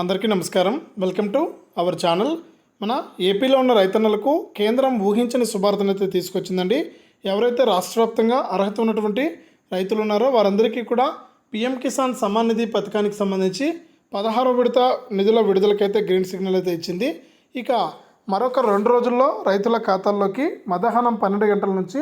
అందరికీ నమస్కారం. Welcome to our channel మన ఏపీలో ఉన్న రైతన్నలకు కేంద్రం ఊహించని శుభార్తనైతే తీసుకొచ్చిందండి. ఎవరైతే రాష్ట్ర వ్యాప్తంగా అర్హత ఉన్నటువంటి రైతులు ఉన్నారో వారందరికీ కూడా పిఎం కిసాన్ సమ్మాన్ నిధి పథకానికి సంబంధించి పదహారో విడత నిధుల విడుదలకైతే గ్రీన్ సిగ్నల్ అయితే ఇచ్చింది. ఇక మరొక రెండు రోజుల్లో రైతుల ఖాతాల్లోకి మధ్యాహ్నం పన్నెండు గంటల నుంచి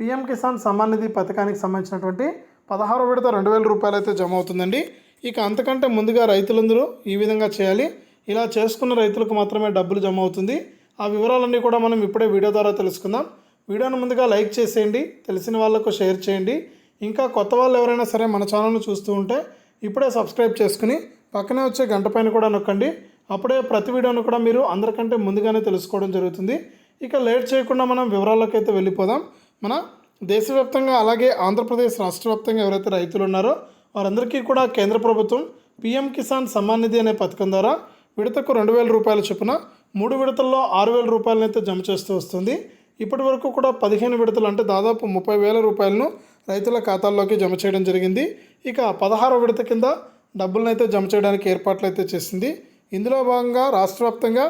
పిఎం కిసాన్ సమ్మాన్ నిధి పథకానికి సంబంధించినటువంటి పదహారో విడత రెండు వేల రూపాయలు అయితే జమ అవుతుందండి. ఇక అంతకంటే ముందుగా రైతులందరూ ఈ విధంగా చేయాలి. ఇలా చేసుకున్న రైతులకు మాత్రమే డబ్బులు జమ అవుతుంది. ఆ వివరాలన్నీ కూడా మనం ఇప్పుడే వీడియో ద్వారా తెలుసుకుందాం. వీడియోను ముందుగా లైక్ చేసేయండి తెలిసిన వాళ్ళకు షేర్ చేయండి. ఇంకా కొత్త వాళ్ళు ఎవరైనా సరే మన ఛానల్ను చూస్తూ ఉంటే ఇప్పుడే సబ్స్క్రైబ్ చేసుకుని పక్కనే వచ్చే గంట పైన కూడా నొక్కండి. అప్పుడే ప్రతి వీడియోను కూడా మీరు అందరికంటే ముందుగానే తెలుసుకోవడం జరుగుతుంది. ఇక లేట్ చేయకుండా మనం వివరాల్లోకి అయితే వెళ్ళిపోదాం. మన దేశవ్యాప్తంగా అలాగే ఆంధ్రప్రదేశ్ రాష్ట్ర వ్యాప్తంగా ఎవరైతే రైతులు ఉన్నారో వారందరికీ కూడా కేంద్ర ప్రభుత్వం పీఎం కిసాన్ సమ్మాన్ నిధి అనే పథకం ద్వారా విడతకు రెండు వేల రూపాయల చొప్పున మూడు విడతల్లో ఆరు వేల రూపాయలనైతే జమ చేస్తూ వస్తుంది. ఇప్పటి వరకు కూడా పదిహేను విడతలు అంటే దాదాపు ముప్పై వేల రూపాయలను రైతుల ఖాతాల్లోకి జమ చేయడం జరిగింది. ఇక పదహారో విడత కింద డబ్బులనైతే జమ చేయడానికి ఏర్పాట్లు అయితే చేసింది. ఇందులో భాగంగా రాష్ట్ర వ్యాప్తంగా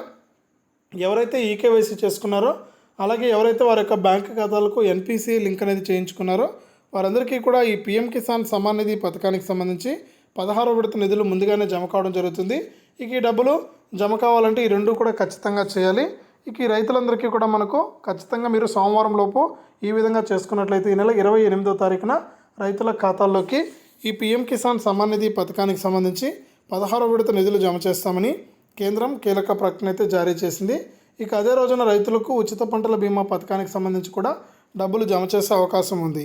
ఎవరైతే ఈకేవైసీ చేసుకున్నారో అలాగే ఎవరైతే వారి యొక్క బ్యాంక్ ఖాతాలకు ఎన్పిసి లింక్ అనేది చేయించుకున్నారో వారందరికీ కూడా ఈ పిఎం కిసాన్ సమ్మాన్ నిధి పథకానికి సంబంధించి పదహారో విడత నిధులు ముందుగానే జమ కావడం జరుగుతుంది. ఇక ఈ డబ్బులు జమ కావాలంటే ఈ రెండు కూడా ఖచ్చితంగా చేయాలి. ఇక ఈ రైతులందరికీ కూడా మనకు ఖచ్చితంగా మీరు సోమవారం లోపు ఈ విధంగా చేసుకున్నట్లయితే ఈ నెల ఇరవై ఎనిమిదో తారీఖున రైతుల ఖాతాల్లోకి ఈ పిఎం కిసాన్ సమ్మాన్ నిధి పథకానికి సంబంధించి పదహారో విడత నిధులు జమ చేస్తామని కేంద్రం కీలక ప్రకటన అయితే జారీ చేసింది. ఇక అదే రోజున రైతులకు ఉచిత పంటల బీమా పథకానికి సంబంధించి కూడా డబ్బులు జమ చేసే అవకాశం ఉంది.